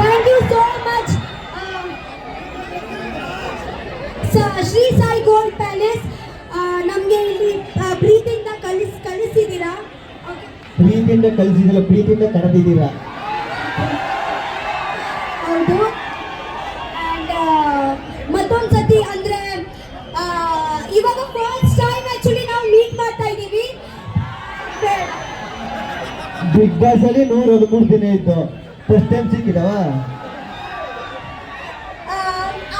Thank you so much Sri Sai Gold Palace ನಮಗೆ ಇಲ್ಲಿ ಆ, ಪ್ರೀತಿಯಿಂದ ಕಳಿಸ್ ಕಳಿಸಿದ್ದೀರಾ. ಪ್ರೀತಿಯಿಂದ ಕಲಿಸಿದಿಲ್ಲ ಪ್ರೀತಿಯಿಂದ ಕರೆದಿದ್ದೀರಾ? ಹೌದು. ಆ್ಯಂಡ್ ಮತ್ತೊಂದು ಸತಿ ಅಂದರೆ ಇವಾಗ ಫಸ್ಟ್ ಟೈಮ್ ಆ್ಯಕ್ಚುಲಿ ನಾವು ಮೀಟ್ ಮಾಡ್ತಾ ಇದ್ದೀವಿ. ಬಿಗ್ ಬಾಸ್ ಅಲ್ಲಿ ನೂರ ಹದಿಮೂರು ದಿನ ಇತ್ತು ಫಸ್ಟ್ ಟೈಮ್ ಸಿಕ್ಕಿದವ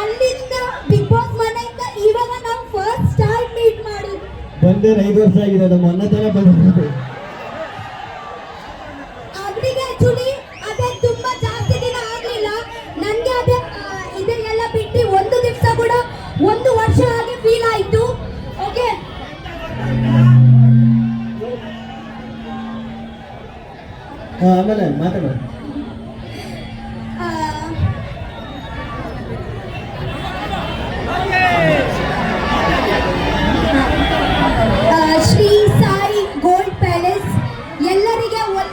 ಅಲ್ಲಿಂದ ಬಿಗ್ ಬಾಸ್ ಮನೆಯಿಂದ ಇವಾಗ ನಾವು ಫಸ್ಟ್ ಟೈಮ್ ಮೀಟ್ ಮಾಡೋದು. ಬಂದೇ ಐದು ವರ್ಷ ಆಗಿದೆ ನಮ್ಮ ಮೊನ್ನೆ ತರ ಬಂದಿರೋದು. ಅವರಿಗೆ ಆಕ್ಚುಲಿ ಅದೇ ತುಂಬಾ ಜಾಸ್ತಿ ದಿನ ಆಗ್ಲಿಲ್ಲ. ನನಗೆ ಅದೇ ಇದೆಲ್ಲ ಇದನ್ನೆಲ್ಲ ಬಿಟ್ಟು ಒಂದು ದಿವಸ ಕೂಡ ಒಂದು ವರ್ಷ ಆಗಿ ಫೀಲ್ ಆಯ್ತು. ಓಕೆ ಆಮೇಲೆ ಮಾತಾಡ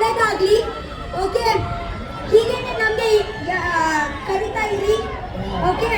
ಒಳ್ಳೇದಾಗ್ಲಿ. ಓಕೆ ಹೀಗೇನೆ ನಮಗೆ ಕರಿತಾ ಇರಿ. ಓಕೆ